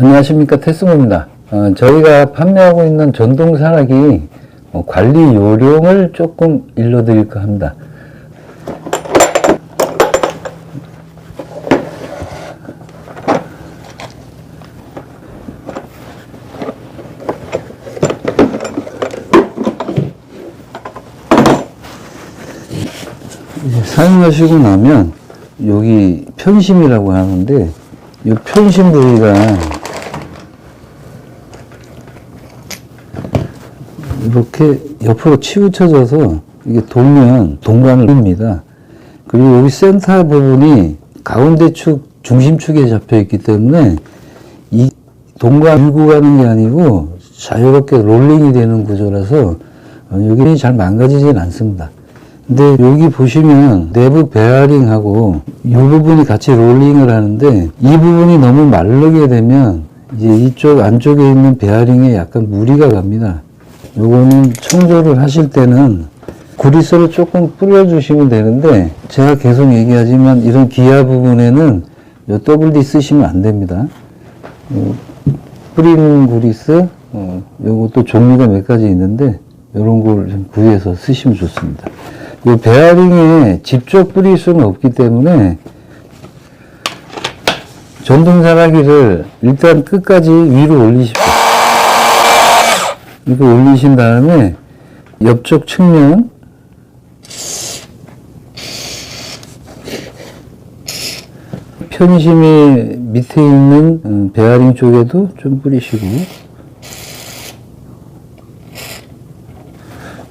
안녕하십니까 테스모입니다. 어, 저희가 판매하고 있는 전동 사락이 어, 관리 요령을 조금 일러드릴까 합니다. 사용하시고 나면 여기 편심이라고 하는데 이 편심 부위가 이렇게 옆으로 치우쳐져서 이게 돌면 동관을 릅니다. 그리고 여기 센터 부분이 가운데 축, 중심축에 잡혀 있기 때문에 이 동관 밀고 가는 게 아니고 자유롭게 롤링이 되는 구조라서 어, 여기 잘 망가지진 않습니다. 근데 여기 보시면 내부 베어링하고 이 부분이 같이 롤링을 하는데 이 부분이 너무 마르게 되면 이제 이쪽 안쪽에 있는 베어링에 약간 무리가 갑니다. 요거는 청소를 하실 때는 구리스를 조금 뿌려주시면 되는데 제가 계속 얘기하지만 이런 기아 부분에는 요 WD 쓰시면 안 됩니다. 요 뿌리는 구리스 어, 요것도 종류가 몇 가지 있는데 이런 걸 좀 구해서 쓰시면 좋습니다. 이 베어링에 직접 뿌릴 수는 없기 때문에 전동사라기를 일단 끝까지 위로 올리십시오. 이거 올리신 다음에 옆쪽 측면 편심이 밑에 있는 음, 베어링 쪽에도 좀 뿌리시고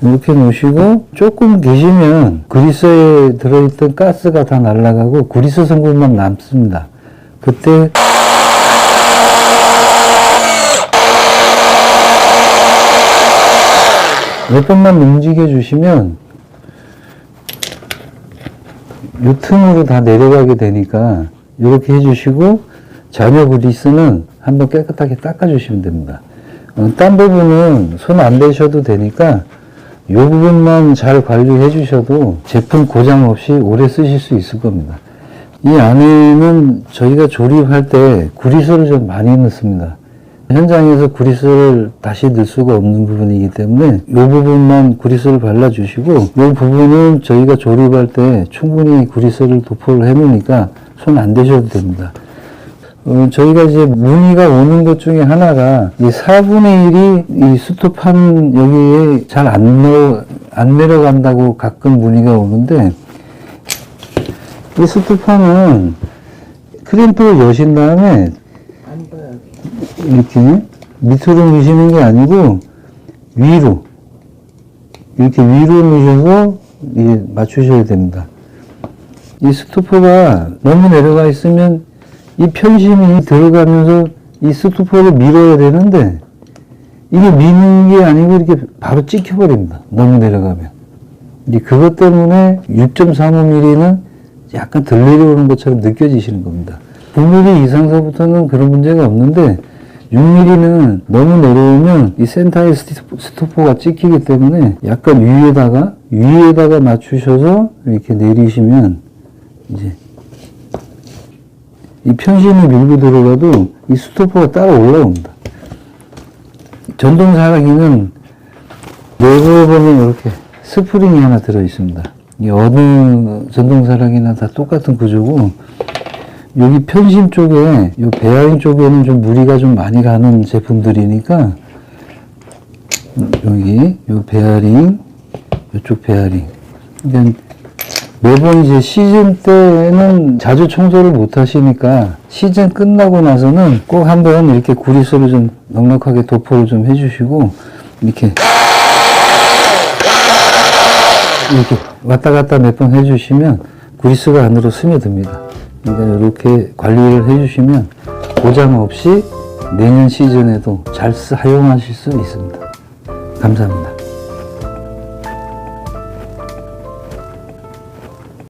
이렇게 놓으시고 조금 계시면 그리스에 들어있던 가스가 다 날아가고 그리스 성분만 남습니다. 그때 몇 번만 움직여 주시면 요 틈으로 다 내려가게 되니까 이렇게 해주시고 잔여 그리스는 한번 깨끗하게 닦아주시면 됩니다. 어, 딴 부분은 손 안 대셔도 되니까 이 부분만 잘 관리해 주셔도 제품 고장 없이 오래 쓰실 수 있을 겁니다. 이 안에는 저희가 조립할 때 구리스를 좀 많이 넣습니다. 현장에서 구리스를 다시 넣을 수가 없는 부분이기 때문에 이 부분만 구리스를 발라주시고 이 부분은 저희가 조립할 때 충분히 구리스를 도포를 해놓으니까 손 안 대셔도 됩니다. 어, 저희가 이제 문의가 오는 것 중에 하나가 이 4분의 1이 이 스톱판 여기에 잘 안 내려, 안 내려간다고 가끔 문의가 오는데 이 스톱판은 크램프를 여신 다음에 이렇게 밑으로 미시는 게 아니고 위로 이렇게 위로 미셔서 이게 맞추셔야 됩니다. 이 스토퍼가 너무 내려가 있으면 이 편심이 들어가면서 이 스토퍼를 밀어야 되는데 이게 미는 게 아니고 이렇게 바로 찍혀버립니다. 너무 내려가면. 이제 그것 때문에 6.35mm는 약간 덜 내려오는 것처럼 느껴지시는 겁니다. 9mm 이상서부터는 그런 문제가 없는데 6mm는 너무 내려오면 이 스토- 스토퍼가 찍히기 때문에 약간 위에다가 위에다가 맞추셔서 이렇게 내리시면 이제 이 편심이 밀고 들어가도 이 스토퍼가 따라 올라옵니다. 전동 사라기는 내부에 보면 이렇게 스프링이 하나 들어 있습니다. 이 어느 전동 사라기나 다 똑같은 구조고 여기 편심 쪽에 이 베어링 쪽에는 좀 무리가 좀 많이 가는 제품들이니까 여기 이 베어링 이쪽 베어링 그러니까 매번 이제 시즌 때는 자주 청소를 못 하시니까 시즌 끝나고 나서는 꼭 한번 이렇게 구리스를 좀 넉넉하게 도포를 좀 해주시고 이렇게 이렇게 왔다 갔다 몇 번 해주시면 구리스가 안으로 스며듭니다. 그러니까 이렇게 관리를 해주시면 고장 없이 내년 시즌에도 잘 사용하실 수 있습니다. 감사합니다.